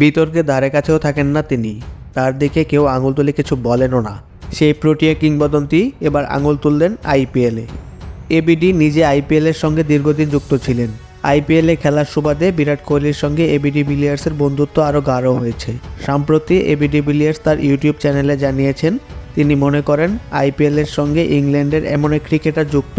বিতর্কে ধারে কাছেও থাকেন না তিনি। তার দিকে কেউ আঙুল তুলে কিছু বলেনও না। সেই প্রোটিয়া কিংবদন্তি এবার আঙুল তুললেন আইপিএলে। এবিডি নিজে আইপিএলের সঙ্গে দীর্ঘদিন যুক্ত ছিলেন। আইপিএলে খেলার সুবাদে বিরাট কোহলির সঙ্গে এবিডি বিলিয়ার্সের বন্ধুত্ব আরও গাঢ় হয়েছে। সম্প্রতি এবিডি বিলিয়ার্স তার ইউটিউব চ্যানেলে জানিয়েছেন, তিনি মনে করেন, আইপিএলের সঙ্গে ইংল্যান্ডের এমন এক ক্রিকেটার যুক্ত,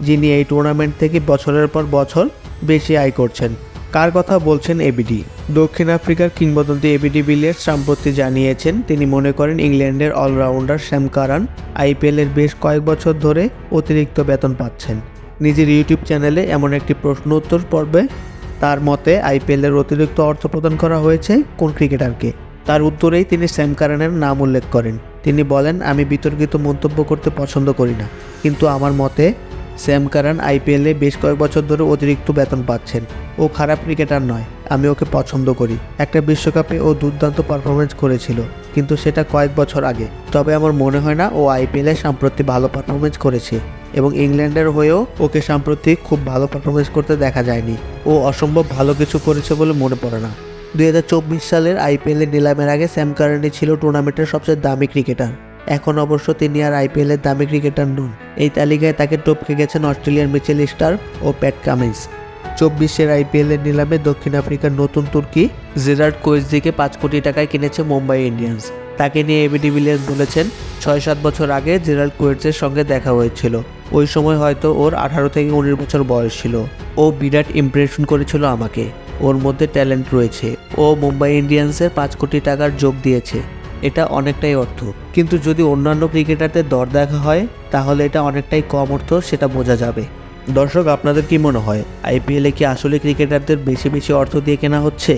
যিনি এই টুর্নামেন্ট থেকে বছরের পর বছর বেশি আয় করছেন। কার কথা বলছেন এবিডি দক্ষিণ আফ্রিকার কিংবদন্তি এবিডি বিলিয়ার্স সম্প্রতি জানিয়েছেন, তিনি মনে করেন ইংল্যান্ডের অলরাউন্ডার শ্যাম কারান আইপিএলের বেশ কয়েক বছর ধরে অতিরিক্ত বেতন পাচ্ছেন। নিজের ইউটিউব চ্যানেলে এমন একটি প্রশ্ন উত্তর পর্বে, তার মতে আইপিএলের অতিরিক্ত অর্থ প্রদান করা হয়েছে কোন ক্রিকেটারকে? তার উত্তরেই তিনি স্যাম কারানের নাম উল্লেখ করেন। তিনি বলেন, আমি বিতর্কিত মন্তব্য করতে পছন্দ করি না, কিন্তু আমার মতে স্যাম কারান আইপিএলে বেশ কয়েক বছর ধরে অতিরিক্ত বেতন পাচ্ছেন। ও খারাপ ক্রিকেটার নয়, আমি ওকে পছন্দ করি। একটা বিশ্বকাপে ও দুর্দান্ত পারফরমেন্স করেছিল, কিন্তু সেটা কয়েক বছর আগে। তবে আমার মনে হয় না ও আইপিএলে সাম্প্রতি ভালো পারফরমেন্স করেছে এবং ইংল্যান্ডের হয়েও ওকে সাম্প্রতিক খুব ভালো পারফরমেন্স করতে দেখা যায়নি। ও অসম্ভব ভালো কিছু করেছে বলে মনে পড়ে না। দুই হাজার চব্বিশ সালের আইপিএলের নিলামের আগে স্যাম কারানি ছিল টুর্নামেন্টের সবচেয়ে দামি ক্রিকেটার। এখন অবশ্য তিনি আর আইপিএলের দামি ক্রিকেটার নন। এই তালিকায় তাকে টপকে গেছেন অস্ট্রেলিয়ার মিচেল স্টার ও প্যাট কামিন্স। চব্বিশের আইপিএলের নিলামে দক্ষিণ আফ্রিকার নতুন তুর্কি জেরার্ড কোয়েসদিকে পাঁচ কোটি টাকায় কিনেছে মুম্বাই ইন্ডিয়ান্স। তাকে নিয়ে এবিডি বিলিয়ার্স বলেছেন ছয় সাত বছর আগে জেরাল্ড কোয়েটসের সঙ্গে দেখা হয়েছিল। ওই সময় হয়তো ওর আঠারো থেকে উনিশ বছর বয়স ছিল। ও বিরাট ইমপ্রেশন করেছিল আমাকে। ওর মধ্যে ট্যালেন্ট রয়েছে। ও মুম্বাই ইন্ডিয়ান্সের পাঁচ কোটি টাকার যোগ দিয়েছে। এটা অনেকটাই অর্থ। কিন্তু যদি অন্যান্য ক্রিকেটারদের দর দেখা হয়, তাহলে এটা অনেকটাই কম অর্থ, সেটা বোঝা যাবে। দর্শক, আপনাদের কি মনে হয় আইপিএলে কি আসলে ক্রিকেটারদের বেশি বেশি অর্থ দিয়ে কেনা হচ্ছে?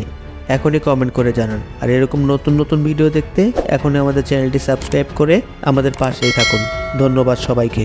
এখনই কমেন্ট করে জানান। আর এরকম নতুন নতুন ভিডিও দেখতে, এখনই আমাদের চ্যানেলটি সাবস্ক্রাইব করে আমাদের পাশেই থাকুন। ধন্যবাদ সবাইকে।